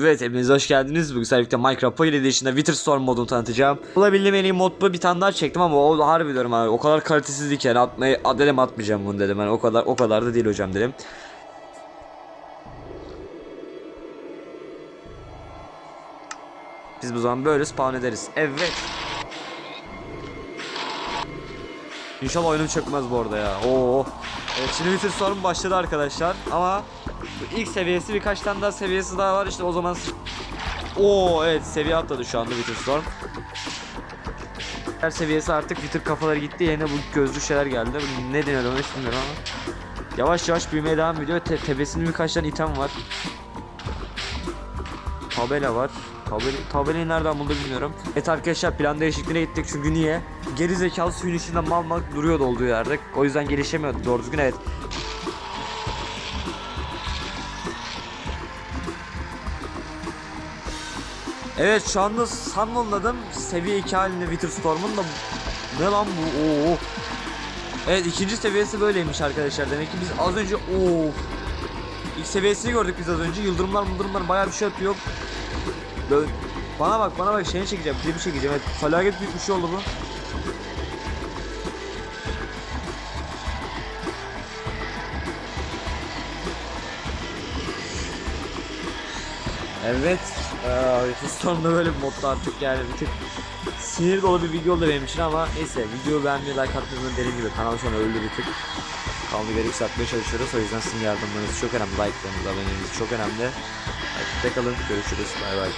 Evet hepiniz hoş geldiniz. Bugün birlikte Minecraft Pocket Edition'da Witherstorm modunu tanıtacağım. Bulabildiğim en iyi mod bu. Bir tane daha çektim ama o harbi diyorum abi. O kadar kalitesizdi ki yani atmayı at dedim atmayacağım bunu dedim. Yani o kadar o kadar da değil hocam dedim. Biz bu zaman böyle spawn ederiz. Evet. İnşallah oyunum çökmez bu arada ya. Oo. Evet şimdi Witherstorm başladı arkadaşlar ama bu ilk seviyesi birkaç tane daha seviyesi daha var işte o zaman Oo evet seviye atladı şu anda Witherstorm. Her seviyesi artık Wither kafaları gitti yerine bu gözlü şeyler geldi. Bu Ne deniyor onu hiç bilmiyorum ama. Yavaş yavaş büyümeye devam ediyor. Te tepesinde birkaç tane item var. Tabela var. Tabela, tabelayı nereden buldu bilmiyorum. Evet arkadaşlar plan değişikliğine gittik çünkü niye? Geri zekalı suyun içinde mal mal duruyordu olduğu yerde. O yüzden gelişemiyordu doğru düzgün evet. Evet şu anda Sunman'ladım seviye 2 halinde Witherstorm'un da ne lan bu oo. Evet ikinci seviyesi böyleymiş arkadaşlar demek ki biz az önce oo. İlk seviyesini gördük biz az önce yıldırımlar mıldırımlar bayağı bir şey atıyor. Böyle bana bak bana bak şeyini çekeceğim klibi çekeceğim evet felaket büyük bir şey oldu bu. Evet. Ee, Storm'da böyle bir modda artık yani bir tık sinir dolu bir video oldu benim için ama neyse videoyu beğenmeyi like atmanızın dediğim gibi kanal an öldü bir tık. Kanalı geri yükseltmeye çalışıyoruz o yüzden sizin yardımlarınız çok önemli like'larınız aboneniz çok önemli. Takipte kalın görüşürüz bay bay.